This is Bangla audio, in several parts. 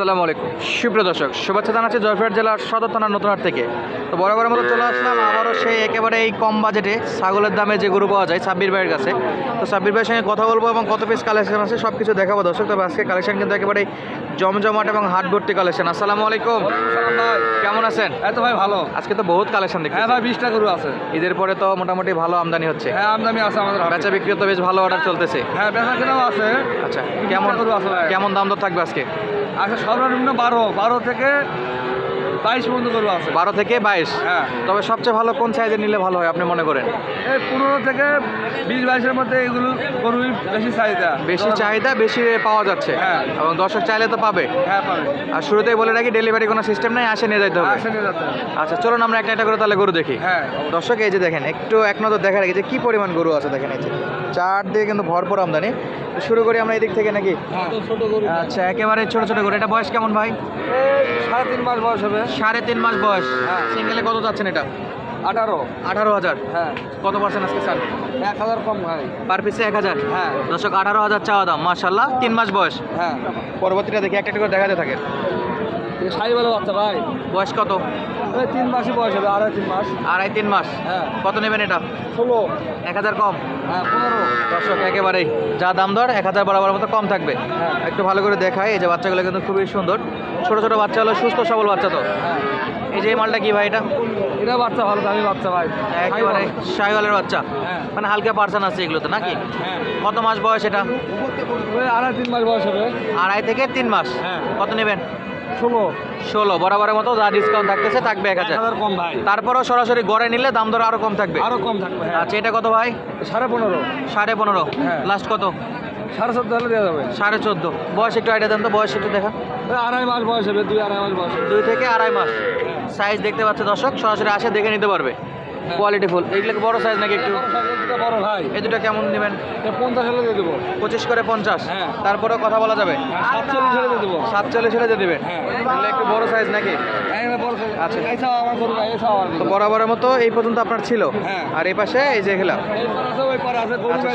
আসসালামু আলাইকুম। সুপ্রিয় দর্শক শুভেচ্ছা জানাচ্ছি জয়ফের জেলার সদর থানার নতুনহাট থেকে। তো বড় বড় মতো চলে আসলাম আবারও সেই একেবারে এই কম বাজেটে ছাগলের দামে যে গরু পাওয়া যায় সাব্বির ভাইয়ের কাছে। তো সাব্বির ভাইয়ের সঙ্গে কথা বলব এবং কত পিস কালেকশন আছে সব কিছু দেখাবো দর্শক। তবে আজকে কালেকশন কিন্তু একেবারে জমজমাট এবং হাট ভর্তি কালেকশন আসসালামু আলাইকুম। কেমন আছেন? এত ভাই ভালো। আজকে তো বহুত কালেকশন দেখি হ্যাঁ ভাই বিশটা গরু আছে। ঈদের পরে তো মোটামুটি ভালো আমদানি হচ্ছে। হ্যাঁ আমদানি আছে আমাদের বেচা বিক্রি তো বেশ ভালো অর্ডার চলতেছে। হ্যাঁ বেচা কেনাও আছে। আচ্ছা কেমন গরু আছে কেমন দাম দর থাকবে আজকে? আচ্ছা সর্বনিম্ন বারো বারো থেকে বাইশ পর্যন্ত গরু আছে। বারো থেকে বাইশ? হ্যাঁ। তবে সবচেয়ে ভালো কোন সাইজের নিলে ভালো হয় আপনি মনে করেন? এই পনেরো থেকে বিশ বাইশের মধ্যে এগুলো গরুই বেশি চাহিদা। বেশি চাহিদা বেশি পাওয়া যাচ্ছে? হ্যাঁ। এবং দর্শক চাইলে তো পাবে? হ্যাঁ পাবে। আর শুরুতেই বলে রাখি ডেলিভারি কোনো সিস্টেম নাই আসে নিয়ে যাইতে হবে। আসে নিয়ে যেতে হবে। আচ্ছা চলুন আমরা একটা একটা করে তাহলে গরু দেখি। হ্যাঁ। দর্শক এই যে দেখেন একটু এক নজর দেখা রাখি যে কি পরিমাণ গরু আছে দেখেন এই যে। চার দিয়ে কিন্তু ভরপুর আমদানি। শুরু করি আমরা এই দিক থেকে নাকি? হ্যাঁ। আচ্ছা একেবারে ছোট ছোট গরু। এটা বয়স কেমন ভাই? সাড়ে তিন মাস বয়স হবে। সাড়ে তিন মাস বয়স। হ্যাঁ। সিঙ্গেলে কত যাচ্ছেন এটা? আঠারো। আঠারো হাজার। হ্যাঁ। কত পার্সেন্ট আজকে স্যার? এক হাজার কম হয়। পার পিসে এক হাজার? হ্যাঁ। দর্শক আঠারো হাজার চাওয়া দাম। মার্শাল্লাহ তিন মাস বয়স। হ্যাঁ। পরবর্তীটা দেখি একটা একটা করে দেখাতে থাকে সাই বলে বাচ্চা ভাই? বয়স কত? ওই তিন মাসই বয়স হবে আড়াই তিন মাস। আড়াই তিন মাস। হ্যাঁ। কত নেবেন এটা? ষোলো। এক হাজার কম? হ্যাঁ পনেরো। দর্শক একেবারেই। যা দাম দর এক হাজার বরাবর মতো কম থাকবে। হ্যাঁ। একটু ভালো করে দেখায় এই যে বাচ্চাগুলো কিন্তু খুবই সুন্দর। ছোট ছোট বাচ্চা হলো সুস্থ সবল বাচ্চা তো। হ্যাঁ। এই যে মালটা কি ভাই এটা? এটা বাচ্চা ভালো দামি বাচ্চা ভাই। একেবারে শাহিওয়ালের বাচ্চা। হ্যাঁ। মানে হালকা পার্সেন্ট আছে এগুলোতে নাকি? কত মাস বয়স এটা? আড়াই তিন মাস বয়স হবে। আড়াই থেকে তিন মাস। কত নেবেন? ষোলো ষোলো বরাবরের মতো যা ডিসকাউন্ট থাকতেছে থাকবে এক হাজার। কম ভাই। তারপরেও সরাসরি গড়ে নিলে দাম আরও কম থাকবে। আরও কম থাকবে হ্যাঁ। আচ্ছা এটা কত ভাই? সাড়ে পনেরো। সাড়ে পনেরো। হ্যাঁ। লাস্ট কত? সাড়ে চোদ্দ হলে দেওয়া যাবে। সাড়ে চোদ্দ। বয়স একটু আইডিয়া দেন তো বয়স একটু দেখা আড়াই মাস বয়স হবে দুই আড়াই মাস বয়স দুই থেকে আড়াই মাস। সাইজ দেখতে পাচ্ছে দর্শক সরাসরি আসে দেখে নিতে পারবে। কোয়ালিটি ফুল এগুলো বড় সাইজ নাকি একটু? বড় ভাই। এই দুটো কেমন নেবেন? পঞ্চাশ হলে দিয়ে দেবো। পঁচিশ করে পঞ্চাশ। হ্যাঁ। তারপরেও কথা বলা যাবে? সাতচল্লিশ হলে দিয়ে দেবো। সাতচল্লিশ হলে দিয়ে দেবেন? হ্যাঁ। এগুলো একটু বড় সাইজ নাকি? হ্যাঁ। আচ্ছা। তো বরাবরের মতো এই পর্যন্ত আপনার ছিল? হ্যাঁ। আর এই পাশে এই যে খেলা আচ্ছা।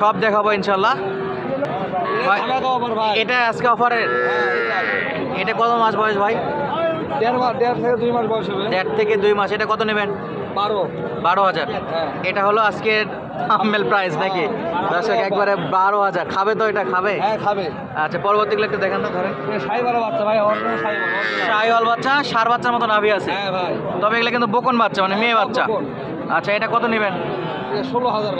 সব দেখাবো ইনশাল্লাহ। এটা আজকে অফারের হ্যাঁ এটা। এটা কত মাস বয়স ভাই? দেড় মাস দেড় থেকে দুই মাস বয়স হবে। দেড় থেকে দুই মাস এটা কত নেবেন? বারো। বারো হাজার। হ্যাঁ। এটা হলো আজকের প্রাইস নাকি? দর্শক একবারে বারো হাজার। খাবে তো এটা? খাবে? হ্যাঁ খাবে। আচ্ছা পরবর্তীগুলো একটু দেখান ধরেন। বাচ্চা ভাই বাচ্চা সার বাচ্চার মতো নাভি আছে। হ্যাঁ ভাই। তবে এগুলো কিন্তু বকন বাচ্চা মানে মেয়ে বাচ্চা। আচ্ছা এটা কত নেবেন? ষোলো হাজার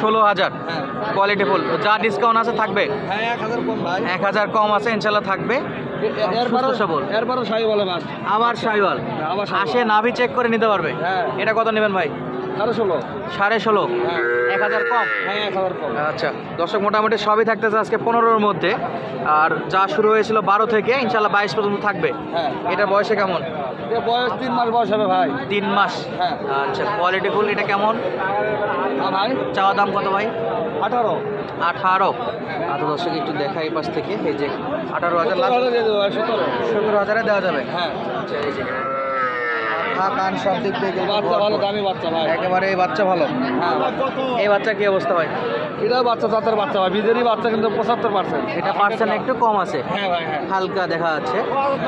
ষোলো হাজার। হ্যাঁ। কোয়ালিটি ফুল যা ডিসকাউন্ট আছে থাকবে? হ্যাঁ এক হাজার কম ভাই। এক হাজার কম আছে ইনশাল্লাহ থাকবে। এরপরও সবল। আবার সাইওয়াল আবার শাহিওয়াল। আসে নাভি চেক করে নিতে পারবে। হ্যাঁ। এটা কত নেবেন ভাই? আরও ষোলো। সাড়ে ষোলো? হ্যাঁ। এক হাজার কম? হ্যাঁ এক হাজার কম। আচ্ছা দর্শক মোটামুটি সবই থাকতেছে আজকে পনেরোর মধ্যে। আর যা শুরু হয়েছিল বারো থেকে ইনশাল্লাহ বাইশ পর্যন্ত থাকবে। হ্যাঁ। এটা বয়সে কেমন? বয়স তিন মাস বয়স হবে ভাই। তিন মাস? হ্যাঁ। আচ্ছা কোয়ালিটি ফুল এটা কেমন? ভাই। চাওয়া দাম কত ভাই? আঠারো। আঠারো। আচ্ছা দর্শক একটু দেখা এই পাশ থেকে। এই যে আঠারো হাজার সতেরো হাজারে দেওয়া যাবে? হ্যাঁ। আচ্ছা এই যে খা কান সব দিক থেকে বাচ্চা ভালো। দামি বাচ্চা ভাই। একেবারে এই বাচ্চা ভালো। হ্যাঁ। এই বাচ্চা কি অবস্থা হয় এটাও বাচ্চা জাতের বাচ্চা ভাই। বিদেরি বাচ্চা কিন্তু পঁচাত্তর পার্সেন্ট এটা পার্সেন্ট একটু কম আছে। হ্যাঁ ভাই হ্যাঁ। হালকা দেখা যাচ্ছে।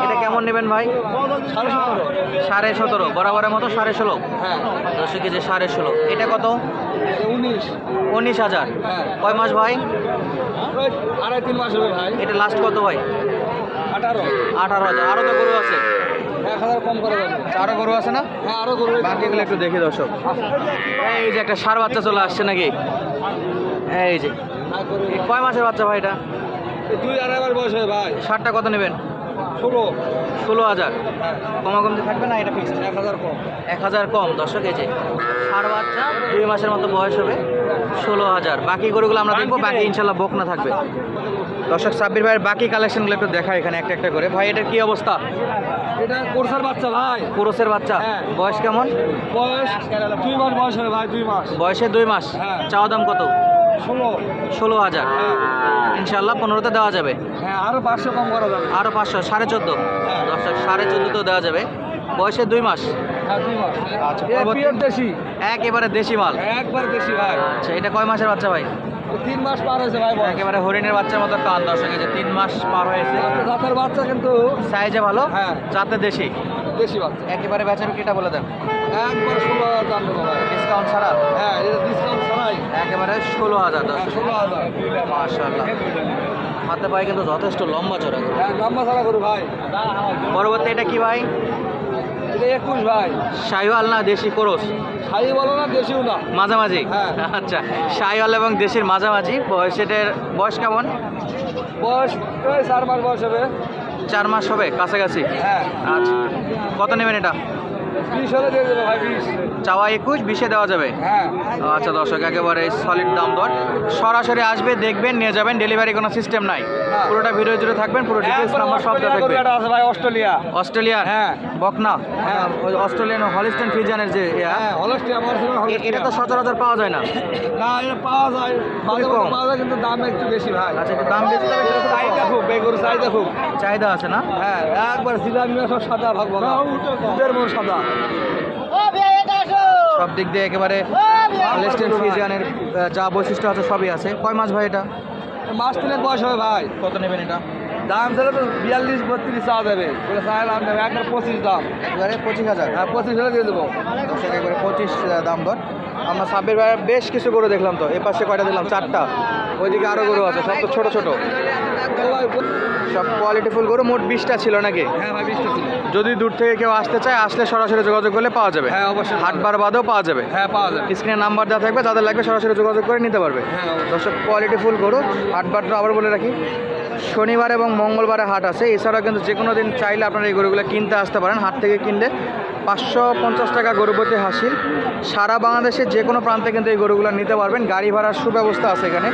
এটা কেমন নেবেন ভাই? সাড়ে সতেরো। সাড়ে সতেরো। বরাবরের মতো সাড়ে ষোলো। হ্যাঁ। দশ কেজি সাড়ে ষোলো। এটা কত? উনিশ। উনিশ হাজার। হ্যাঁ। কয় মাস ভাই? আড়াই তিন মাস হবে ভাই। এটা লাস্ট কত ভাই? আঠারো। আঠারো হাজার। আরও তো গরু আছে। হাজার কম করে দেবো। আরও গরু আছে না? হ্যাঁ আরও গরু বাকিগুলো একটু দেখি দর্শক। এই যে একটা সার বাচ্চা চলে আসছে নাকি? এই যে। হ্যাঁ। এই কয় মাসের বাচ্চা ভাই এটা? দুই আড়াই মাস বয়স হয় ভাই। সারটা কত নেবেন? ষোলো। ষোলো হাজার। কমাকমতি থাকবে না এটা ফিক্সড এক হাজার কম। এক হাজার কম। দর্শক এই যে সার বাচ্চা দুই মাসের মতো বয়স হবে। ষোলো হাজার। বাকি গরুগুলো আমরা দেখব বাকি ইনশাল্লাহ বক না থাকবে। দর্শক সাব্বির ভাইয়ের বাকি কালেকশনগুলো একটু দেখা এখানে একটা একটা করে। ভাই এটার কি অবস্থা? এটা কোর্সার বাচ্চা ভাই। পুরুষের বাচ্চা। হ্যাঁ। বয়স কেমন? বয়স দুই মাস বয়স হবে ভাই দুই মাস। বয়সে দুই মাস। হ্যাঁ। চাওয়া দাম কত? ষোলো। ষোলো হাজার। হ্যাঁ। ইনশাল্লাহ পনেরোতে দেওয়া যাবে। হ্যাঁ আরও পাঁচশো কম করা যাবে। আরও পাঁচশো সাড়ে চোদ্দ। হ্যাঁ। দর্শক সাড়ে চোদ্দোতেও দেওয়া যাবে। বয়সে দুই মাস। হ্যাঁ দুই মাস। আচ্ছা, এ পরবর্তী- পিওর দেশি। একেবারে দেশি মাল। একবার দেশি ভাই। আচ্ছা এটা কয় মাসের বাচ্চা ভাই? তিন মাস পার হয়েছে ভাই। একেবারে হরিণের বাচ্চার মতো কান দর্শক যে তিন মাস পার হয়েছে। জাতের বাচ্চা কিন্তু সাইজে ভালো? হ্যাঁ। যাতে দেশি? দেশি বাচ্চা। একেবারে বেচা বিক্রিটা বলে দেন। একবার ষোলো হাজার দাম দেবো ভাই। ডিসকাউন্ট ছাড়া? হ্যাঁ এটা ডিসকাউন্ট ছাড়াই। একেবারে ষোলো হাজার হ্যাঁ দশ ষোলো হাজার। মাশাল্লাহ হাতে পায়ে কিন্তু যথেষ্ট লম্বা চড়া হ্যাঁ লম্বা ছাড়া করু ভাই। পরবর্তী এটা কি ভাই? এটা একুশ ভাই। শাহিওয়াল না দেশি করস? বলো না দেশিও না। মাঝামাঝি? হ্যাঁ। আচ্ছা শাহিওয়াল এবং দেশির মাঝামাঝি বয়স এটার বয়স কেমন? বয়স চার মাস বয়স হবে। চার মাস হবে কাছাকাছি? হ্যাঁ। আচ্ছা কত নেবেন এটা? বিশ হলে দিয়ে দেবো ভাই বিশ। চাওয়া একুশ বিশে দেওয়া যাবে? হ্যাঁ। আচ্ছা দর্শক একেবারে সলিড দাম দর সরাসরি আসবে দেখবেন নিয়ে যাবেন ডেলিভারি কোনো সিস্টেম নাই। পুরোটা ভিডিও জুড়ে থাকবেন পুরো ডিটেলস নাম্বার সব থাকবে ভাই অস্ট্রেলিয়া। অস্ট্রেলিয়ার হ্যাঁ। বকনা? হ্যাঁ। অস্ট্রেলিয়ান হলিস্টেন ফ্রিজানের যে হ্যাঁ। এটা তো সচরাচর পাওয়া যায় না। না এটা পাওয়া যায়। মাঝে পাওয়া যায় কিন্তু দাম একটু বেশি ভাই। আচ্ছা একটু দাম বেশি তবে চাহিদা খুব বেগুর চাহিদা খুব। চাহিদা আছে না? হ্যাঁ একবার সিধা সব সাদা ভাগ দুধের মন সাদা। সব দিক দিয়ে একেবারে প্যালেস্টাইন ফিজিয়ানের যা বৈশিষ্ট্য আছে সবই আছে। কয় মাস ভাই এটা? মাস তিনের বয়স হবে ভাই। কত নেবেন এটা? দাম ছিল তো বিয়াল্লিশ বত্রিশ চা যাবে। বলে চাই দাম দেবে একবার পঁচিশ দাম। একেবারে পঁচিশ হাজার? হ্যাঁ পঁচিশ হলে দিয়ে দেবো। দর্শক একবারে পঁচিশ দাম দর। আমরা সাব্বির ভাইয়ের বেশ কিছু গরু দেখলাম তো। এ পাশে কয়টা দিলাম? চারটা। ওইদিকে আরও গরু আছে সব তো ছোটো ছোট। ভাই, সব কোয়ালিটিফুল গরু মোট বিশটা ছিল নাকি? হ্যাঁ ভাই বিশটা ছিল। যদি দূর থেকে কেউ আসতে চায় আসলে সরাসরি যোগাযোগ করলে পাওয়া যাবে। হ্যাঁ, অবশ্যই হাটবার বাদেও পাওয়া যাবে। হ্যাঁ পাওয়া যাবে। স্ক্রিনে নাম্বার দেওয়া থাকবে যাদের লাগবে সরাসরি যোগাযোগ করে নিতে পারবে। হ্যাঁ। দর্শক কোয়ালিটি ফুল গরু হাটবারটা আবার বলে রাখি। শনিবার এবং মঙ্গলবারে হাট আছে। এছাড়াও কিন্তু যে কোনো দিন চাইলে আপনারা এই গরুগুলো কিনতে আসতে পারেন। হাট থেকে কিনলে পাঁচশো পঞ্চাশ টাকা গরুবতী প্রতি হাসিল। সারা বাংলাদেশে যে কোনো প্রান্তে কিন্তু এই গরুগুলো নিতে পারবেন। গাড়ি ভাড়ার সুব্যবস্থা আছে এখানে।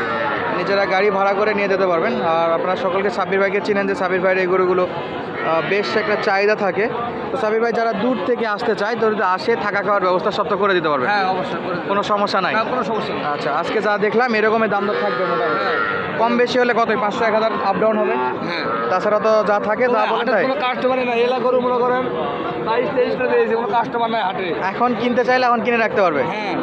নিজেরা গাড়ি ভাড়া করে নিয়ে যেতে পারবেন। আর আপনারা সকলকে সাবির ভাইকে চিনেন যে সাবির ভাইয়ের এই গরুগুলো বেশ একটা চাহিদা থাকে। সাবির ভাই যারা দূর থেকে আসতে চায় তো যদি আসে থাকা খাওয়ার ব্যবস্থা সব তো করে দিতে পারবে? হ্যাঁ অবশ্যই করে কোনো সমস্যা নাই? হ্যাঁ কোনো সমস্যা আচ্ছা আজকে যা দেখলাম এরকমই দাম দর থাকবে মোটামুটি। হ্যাঁ। কম বেশি হলে কত পাঁচশো এক হাজার আপ ডাউন হবে। হ্যাঁ। তাছাড়া তো যা থাকে তা বলে হাটের তাই। কোনো কাস্টমারই নাই। এলা গরু মনে করেন বাইশ তেইশ করে দিয়েছে কোনো কাস্টমার নাই হাটে। এখন কিনতে চাইলে এখন কিনে রাখতে পারবে। হ্যাঁ।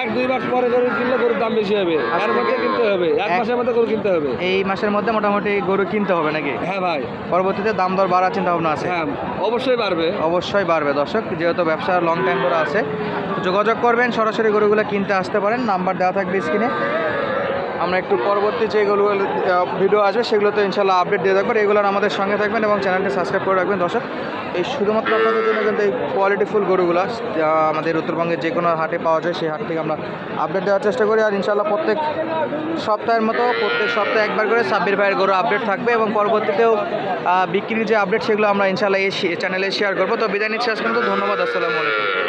এক দুই মাস পরে গরু কিনলে গরুর দাম বেশি হবে। আজ এর মধ্যে থেকে কিনতে হবে। এক এক- মাসের মধ্যে গরু কিনতে হবে। এই মাসের মধ্যে মোটামুটি গরু কিনতে হবে নাকি? হ্যাঁ ভাই। পরবর্তীতে দাম দর বাড়ার চিন্তা ভাবনা আছে। হ্যাঁ অবশ্যই। পারবে অবশ্যই বাড়বে। দর্শক, যেহেতু ব্যবসা লং টাইম ধরে আছে যোগাযোগ করবেন, সরাসরি গরুগুলো কিনতে আসতে পারেন। নাম্বার দেওয়া থাকবে স্ক্রিনে আমরা একটু পরবর্তী যে গরুগুলো ভিডিও আসবে, সেগুলোতে ইনশাল্লাহ আপডেট দিয়ে থাকবেন। এগুলোর আমাদের সঙ্গে থাকবেন এবং চ্যানেলটি সাবস্ক্রাইব করে রাখবেন। দর্শক, এই শুধুমাত্র আপনাদের জন্য কিন্তু এই কোয়ালিটিফুল গরুগুলো আমাদের উত্তরবঙ্গের যে কোনো হাটে পাওয়া যায়, সেই হাট থেকে আমরা আপডেট দেওয়ার চেষ্টা করি। আর ইনশাল্লাহ প্রত্যেক সপ্তাহের মতো, প্রত্যেক সপ্তাহে একবার করে সাব্বির ভাইয়ের গরু আপডেট থাকবে এবং পরবর্তীতেও বিক্রির যে আপডেট সেগুলো আমরা ইনশাল্লাহ এই চ্যানেলে শেয়ার করব। তো বিদায় নিচ্ছি আজকে ধন্যবাদ। আসসালামু আলাইকুম।